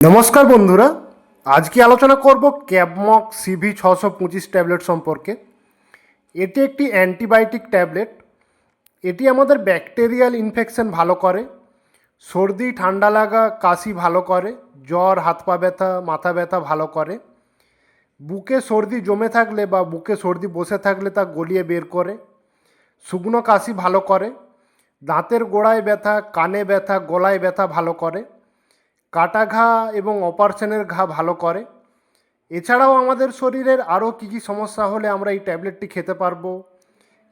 নমস্কার বন্ধুরা, আজকে আলোচনা করব ক্যাবমক সিভি ছশো পঁচিশ ট্যাবলেট সম্পর্কে। এটি একটি অ্যান্টিবায়োটিক ট্যাবলেট। এটি আমাদের ব্যাকটেরিয়াল ইনফেকশন ভালো করে, সর্দি, ঠান্ডা লাগা, কাশি ভালো করে, জ্বর, হাত পা ব্যথা, মাথা ব্যথা ভালো করে। বুকে সর্দি জমে থাকলে বা বুকে সর্দি বসে থাকলে তা গলিয়ে বের করে। শুকনো কাশি ভালো করে, দাঁতের গোড়ায় ব্যথা, কানে ব্যথা, গলায় ব্যথা ভালো করে। কাটা ঘা এবং অপারেশনের ঘা ভালো করে। এছাড়াও আমাদের শরীরের আরও কী কী সমস্যা হলে আমরা এই ট্যাবলেটটি খেতে পারব।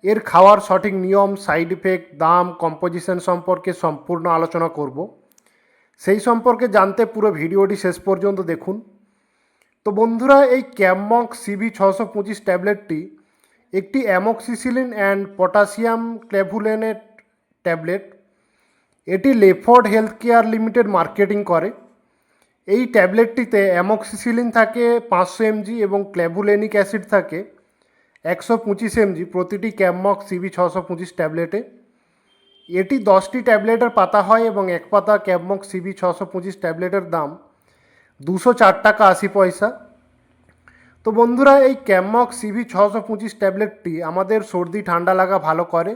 এর খাওয়ার সঠিক নিয়ম, সাইড ইফেক্ট দাম কম্পোজিশন সম্পর্কে সম্পূর্ণ আলোচনা করব। সেই সম্পর্কে জানতে পুরো ভিডিওটি শেষ পর্যন্ত দেখুন। তো বন্ধুরা, এই ক্যামমক সিবি ছশো পঁচিশ ট্যাবলেটটি একটি amoxicillin and potassium clavulanate tablet. এটি Leeford health care limited marketing করে। এই ট্যাবলেটটিতে অ্যামক্সিসিলিন থাকে, পাঁচশো এমজি এবং ক্ল্যাভুলেনিক অ্যাসিড থাকে, একশো পঁচিশ এমজি, প্রতিটি ক্যামমক সিবি ছশো পঁচিশ ট্যাবলেটে। এটি দশটি ট্যাবলেটের পাতা হয় এবং এক পাতা ক্যাবমক সিবি ছশো পঁচিশ ট্যাবলেটের দাম দুশো চার টাকা আশি পয়সা। তো বন্ধুরা, এই ক্যামমক সিভি ছশো পঁচিশ ট্যাবলেটটি আমাদের সর্দি, ঠান্ডা লাগা ভালো করে।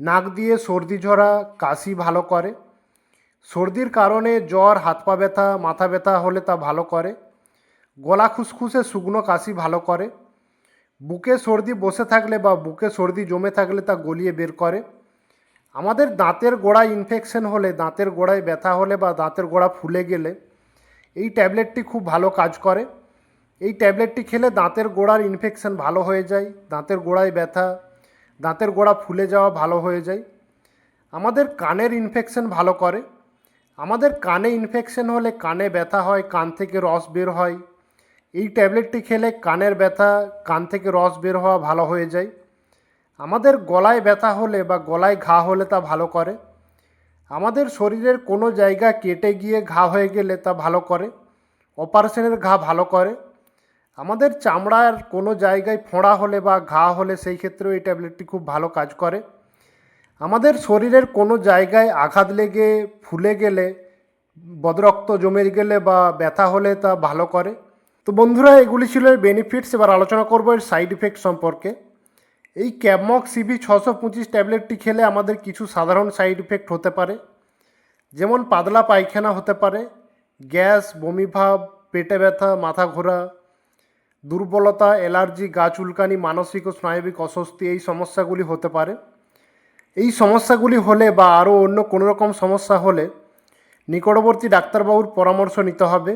নাক দিয়ে সর্দি ঝরা, কাশি ভালো করে। সর্দির কারণে জ্বর, হাত পা ব্যথা, মাথা ব্যথা হলে তা ভালো করে। গলা খুসখুসে, শুকনো কাশি ভালো করে। বুকে সর্দি বসে থাকলে বা বুকে সর্দি জমে থাকলে তা গলিয়ে বের করে। আমাদের দাঁতের গোড়ায় ইনফেকশন হলে, দাঁতের গোড়ায় ব্যথা হলে বা দাঁতের গোড়া ফুলে গেলে এই ট্যাবলেটটি খুব ভালো কাজ করে। এই ট্যাবলেটটি খেলে দাঁতের গোড়ার ইনফেকশন ভালো হয়ে যায়, দাঁতের গোড়ায় ব্যথা দাঁতের গোড়া ফুলে যাওয়া ভালো হয়ে যায়। আমাদের কানের ইনফেকশন ভালো করে। আমাদের কানে ইনফেকশন হলে কানে ব্যথা হয়, কান থেকে রস বের হয়। এই ট্যাবলেটটি খেলে কানের ব্যথা, কান থেকে রস বের হওয়া ভালো হয়ে যায়। আমাদের গলায় ব্যথা হলে বা গলায় ঘা হলে তা ভালো করে। আমাদের শরীরের কোনো জায়গা কেটে গিয়ে ঘা হয়ে গেলে তা ভালো করে। অপারেশনের ঘা ভালো করে। আমাদের চামড়ার কোনো জায়গায় ফোঁড়া হলে বা ঘা হলে সেই ক্ষেত্রেও এই ট্যাবলেটটি খুব ভালো কাজ করে। আমাদের শরীরের কোনো জায়গায় আঘাত লেগে, ফুলে গেলে, বদরক্ত জমে গেলে বা ব্যথা হলে তা ভালো করে। তো বন্ধুরা, এগুলি ছিল এর বেনিফিটস এবার আলোচনা করব এর সাইড ইফেক্ট সম্পর্কে। এই ক্যাবমক সিবি ছশো পঁচিশ ট্যাবলেটটি খেলে আমাদের কিছু সাধারণ সাইড ইফেক্ট হতে পারে। যেমন পাতলা পায়খানা হতে পারে, গ্যাস বমিভাব পেটে ব্যথা, মাথা ঘোরা দুর্বলতা, অ্যালার্জি, গা চুলকানি, মানসিক ও স্নায়বিক অস্বস্তি এই সমস্যাগুলি হতে পারে। এই সমস্যাগুলি হলে বা আরও অন্য কোনো রকম সমস্যা হলে নিকটবর্তী ডাক্তারবাবুর পরামর্শ নিতে হবে।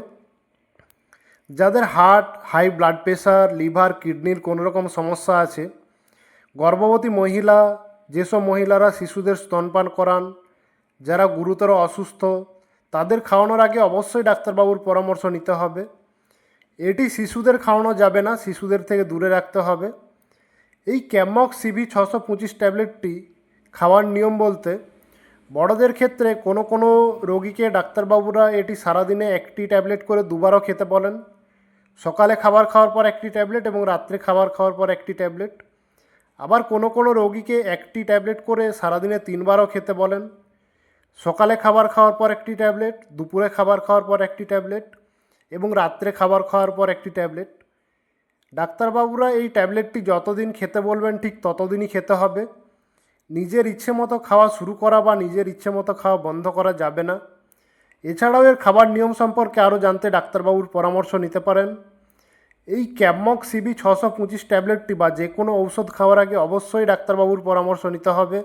যাদের heart, high blood pressure liver, কিডনির কোনো রকম সমস্যা আছে, গর্ভবতী মহিলা, যেসব মহিলারা শিশুদের স্তনপান করান, যারা গুরুতর অসুস্থ, তাদের খাওয়ানোর আগে অবশ্যই ডাক্তারবাবুর পরামর্শ নিতে হবে। এটি শিশুদের খাওয়ানো যাবে না, শিশুদের থেকে দূরে রাখতে হবে। এই ক্যামক সিভি ছশো পঁচিশ ট্যাবলেটটি খাওয়ার নিয়ম বলতে, বড়দের ক্ষেত্রে কোনো কোনো রোগীকে ডাক্তারবাবুরা এটি সারাদিনে একটি ট্যাবলেট করে দুবারও খেতে বলেন। সকালে খাবার খাওয়ার পর একটি ট্যাবলেট এবং রাত্রে খাবার খাওয়ার পর একটি ট্যাবলেট। আবার কোনো কোনো রোগীকে একটি ট্যাবলেট করে সারাদিনে তিনবারও খেতে বলেন। সকালে খাবার খাওয়ার পর একটি ট্যাবলেট, দুপুরে খাবার খাওয়ার পর একটি ট্যাবলেট এবং রাত্রে খাবার খাওয়ার পর একটি ট্যাবলেট। ডাক্তারবাবুরা এই ট্যাবলেটটি যতদিন খেতে বলবেন ঠিক ততদিনই খেতে হবে। নিজের ইচ্ছে মতো খাওয়া শুরু করা বা নিজের ইচ্ছে মতো খাওয়া বন্ধ করা যাবে না। এছাড়াও এর খাবার নিয়ম সম্পর্কে আরও জানতে ডাক্তারবাবুর পরামর্শ নিতে পারেন। এই ক্যাবমক সিবি ছশো পঁচিশ ট্যাবলেটটি বা যে কোনো ঔষধ খাওয়ার আগে অবশ্যই ডাক্তারবাবুর পরামর্শ নিতে হবে।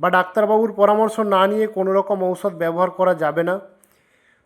বা ডাক্তারবাবুর পরামর্শ না নিয়ে কোনো রকম ঔষধ ব্যবহার করা যাবে না।